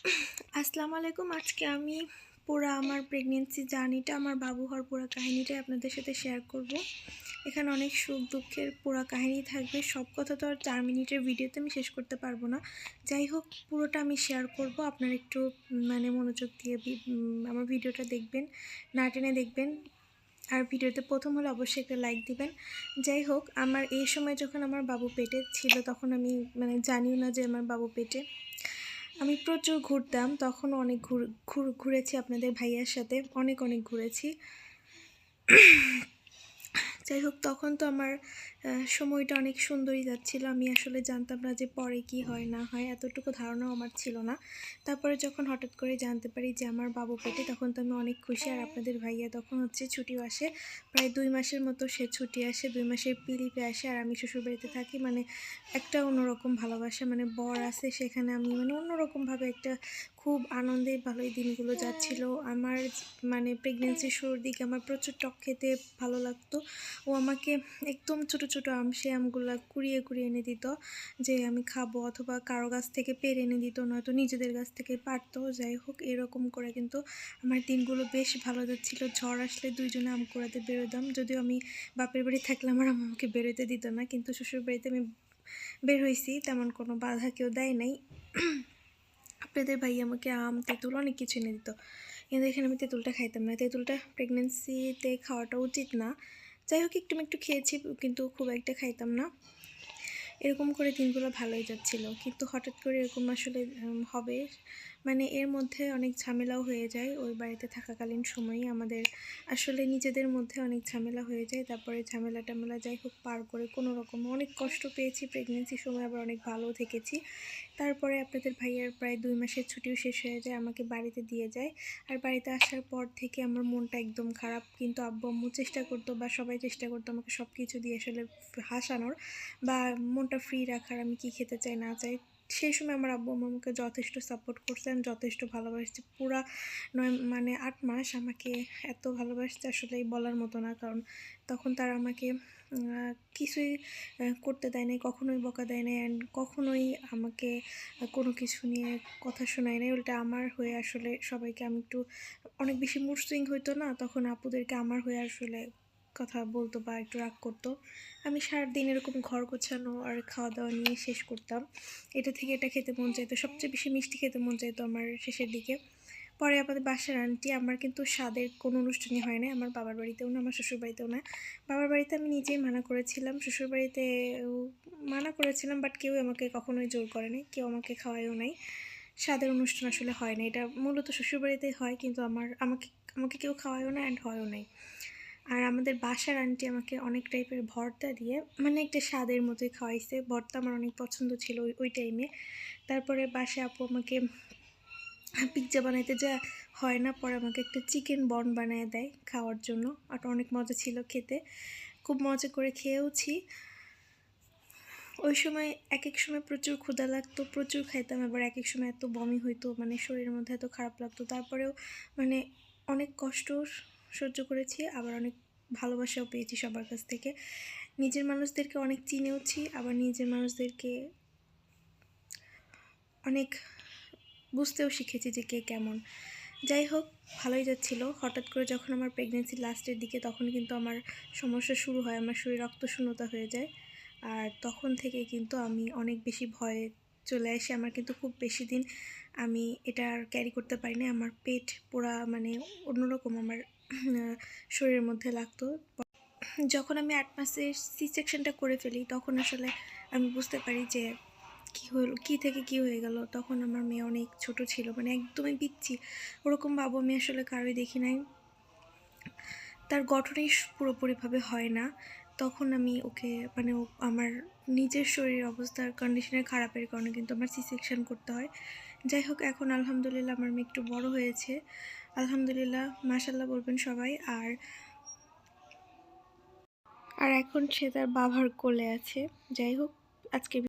আসসালামু আলাইকুম আজকে আমি পুরো আমার প্রেগনেন্সি জার্নিটা আমার বাবু হওয়ার পুরো কাহিনিটাই আপনাদের সাথে শেয়ার করব। এখানে অনেক সুখ দুঃখের পুরো কাহিনী থাকবে। সব কথা তো আর চার মিনিটের ভিডিওতে আমি শেষ করতে পারব না। যাই হোক, পুরোটা আমি শেয়ার করব। আপনারা একটু মানে মনোযোগ দিয়ে আমার ভিডিওটা দেখবেন, না টেনে দেখবেন। আর ভিডিওতে প্রথম হলে অবশ্যই একটা লাইক দিবেন। যাই হোক, আমার এই সময় যখন আমার বাবু পেটে ছিল, তখন আমি মানে জানিও না যে আমার বাবু পেটে আমি প্রচুর ঘুরতাম তখন অনেক ঘুর ঘুর- ঘুরেছি আপনাদের ভাইয়ার সাথে অনেক অনেক ঘুরেছি। যাই হোক, তখন তো আমার সময়টা অনেক সুন্দরই যাচ্ছিল। আমি আসলে জানতাম না যে পরে কি হয়, না হয়, এতটুকু ধারণাও আমার ছিল না। তারপরে যখন হঠাৎ করে জানতে পারি যে আমার বাবু পেটে, তখন তো আমি অনেক খুশি। আর আপনাদের ভাইয়া তখন হচ্ছে ছুটিও আসে। প্রায় দুই মাসের মতো সে ছুটি আসে, দুই মাসের পিলিপে আসে। আর আমি শ্বশুরবাড়িতে থাকি মানে একটা অন্যরকম ভালোবাসা মানে বর আছে সেখানে আমি মানে অন্যরকমভাবে একটা খুব আনন্দে ভালোই দিনগুলো যাচ্ছিল। আমার মানে প্রেগনেন্সির শুরুর দিকে আমার প্রচুর টক খেতে ভালো লাগতো। ও আমাকে একদম ছোট ছোট আম, সে আমগুলো কুড়িয়ে কুড়িয়ে এনে দিত যে আমি খাব অথবা কারও গাছ থেকে পেরে এনে দিত, নয়তো নিজেদের গাছ থেকে পারতো। যাই হোক, এরকম করে কিন্তু আমার দিনগুলো বেশ ভালো যাচ্ছিল। ঝড় আসলে দুইজনে আম কুড়াতে বেরোতাম। যদিও আমি বাপের বাড়ি থাকলে আমার আমাকে বেরোতে দিত না, কিন্তু শ্বশুর বাড়িতে আমি বের হয়েছি তেমন কোনো বাধা কেউ দেয় নাই। আপনাদের ভাই আমাকে আম, তেঁতুল অনেক কিছু এনে দিত। কিন্তু এখানে আমি তেঁতুলটা খাইতাম না। তেঁতুলটা প্রেগনেন্সিতে খাওয়াটা উচিত না। যাই হোক, একটু একটু খেয়েছি, কিন্তু খুব একটা খাইতাম না। এরকম করে দিনগুলো ভালোই যাচ্ছিল। কিন্তু হঠাৎ করে এরকম আসলে হবে মানে এর মধ্যে অনেক ঝামেলাও হয়ে যায়। ওই বাড়িতে থাকাকালীন সময়ই আমাদের আসলে নিজেদের মধ্যে অনেক ঝামেলা হয়ে যায়। তারপরে ঝামেলা টামেলা যাই হোক, পার করে কোনো রকম অনেক কষ্ট পেয়েছি। প্রেগনেন্সির সময় আবার অনেক ভালো থেকেছি। তারপরে আপনাদের ভাইয়ার প্রায় দুই মাসের ছুটিও শেষ হয়ে যায়, আমাকে বাড়িতে দিয়ে যায়। আর বাড়িতে আসার পর থেকে আমার মনটা একদম খারাপ। কিন্তু আব্বু, আম্মু চেষ্টা করতো বা সবাই চেষ্টা করতো আমাকে সব কিছু দিয়ে আসলে হাসানোর বা মনটা ফ্রি রাখার, আমি কি খেতে চাই, না চাই সেই সময় আমার আব্বু আম্মু আমাকে যথেষ্ট সাপোর্ট করছেন, যথেষ্ট ভালোবাসছে। পুরা নয় মানে আট মাস আমাকে এত ভালোবাসছে আসলে বলার মতো না। কারণ তখন তারা আমাকে কিছুই করতে দেয় নাই, কখনোই বকা দেয় নাই অ্যান্ড কখনোই আমাকে কোনো কিছু নিয়ে কথা শোনায় নাই। উল্টা আমার হয়ে আসলে সবাইকে আমি একটু, অনেক বেশি মুড সুইং হইতো না, তখন আপুদেরকে আমার হয়ে আসলে কথা বলতো বা একটু রাগ করতো। আমি সারাদিন এরকম ঘর গোছানো আর খাওয়া দাওয়া নিয়ে শেষ করতাম। এটা থেকে এটা খেতে মন চাইতো। সবচেয়ে বেশি মিষ্টি খেতে মন চাইতো আমার শেষের দিকে। পরে আমাদের বাসার আন্টি আমার কিন্তু স্বাদের কোনো অনুষ্ঠানই হয় না আমার বাবার বাড়িতেও না, আমার শ্বশুর বাড়িতেও না। বাবার বাড়িতে আমি নিজেই মানা করেছিলাম। শ্বশুর বাড়িতে মানা করেছিলাম বাট কেউ আমাকে কখনোই জোর করে নাই কেউ আমাকে খাওয়ায়ও নাই। স্বাদের অনুষ্ঠান আসলে হয় না। এটা মূলত শ্বশুর বাড়িতেই হয়, কিন্তু আমার, আমাকে আমাকে কেউ খাওয়ায়ও না অ্যান্ড হয়ও নাই। আর আমাদের বাসার আন্টি আমাকে অনেক টাইপের ভর্তা দিয়ে মানে একটা স্বাদের মতোই খাওয়াইছে। ভর্তা আমার অনেক পছন্দ ছিল ওই টাইমে তারপরে বাসায় আপু আমাকে পিৎজা বানাইতে যা হয় না, পরে আমাকে একটা চিকেন বন বানিয়ে দেয় খাওয়ার জন্য। আর অনেক মজা ছিল খেতে। খুব মজা করে খেয়েওছি। ওই সময় এক এক সময় প্রচুর ক্ষুধা লাগতো, প্রচুর খাইতাম। আবার এক এক সময় এত বমি হইতো মানে শরীরের মধ্যে এত খারাপ লাগতো। তারপরেও মানে অনেক কষ্ট সহ্য করেছি, আবার অনেক ভালোবাসাও পেয়েছি সবার কাছ থেকে। নিজের মানুষদেরকে অনেক চিনেওছি, আবার নিজের মানুষদেরকে অনেক বুঝতেও শিখেছি যে কে কেমন। যাই হোক, ভালোই যাচ্ছিল। হঠাৎ করে যখন আমার প্রেগনেন্সি লাস্টের দিকে, তখন কিন্তু আমার সমস্যা শুরু হয়, আমার শরীর রক্ত শূন্যতা হয়ে যায়। আর তখন থেকে কিন্তু আমি অনেক বেশি ভয়ে চলে আসি, আমার কিন্তু খুব বেশি দিন আমি এটা আর ক্যারি করতে পারি পারিনি। আমার পেট পোড়া মানে অন্যরকম, আমার শরীরের মধ্যে লাগতো। যখন আমি আট মাসের সি সেকশনটা করে ফেলি, তখন আসলে আমি বুঝতে পারি যে কি হলো কী থেকে কি হয়ে গেল। তখন আমার মেয়ে অনেক ছোট ছিল মানে একদমই পিচ্ছি ওরকম বাবু আমি আসলে কারোই দেখি নাই। তার গঠনই পুরোপুরিভাবে হয় না। তখন আমি ওকে মানে আমার নিজের শরীর অবস্থার কন্ডিশনের খারাপের কারণে কিন্তু আমার সি সেকশন করতে হয়। যাই হোক, এখন আলহামদুলিল্লাহ আমার মেয়ে একটু বড় হয়েছে। আলহামদুলিল্লাহ মাসাল্লাহ বলবেন সবাই। আর আর এখন সে তার বাবার কোলে আছে। যাই হোক আজকে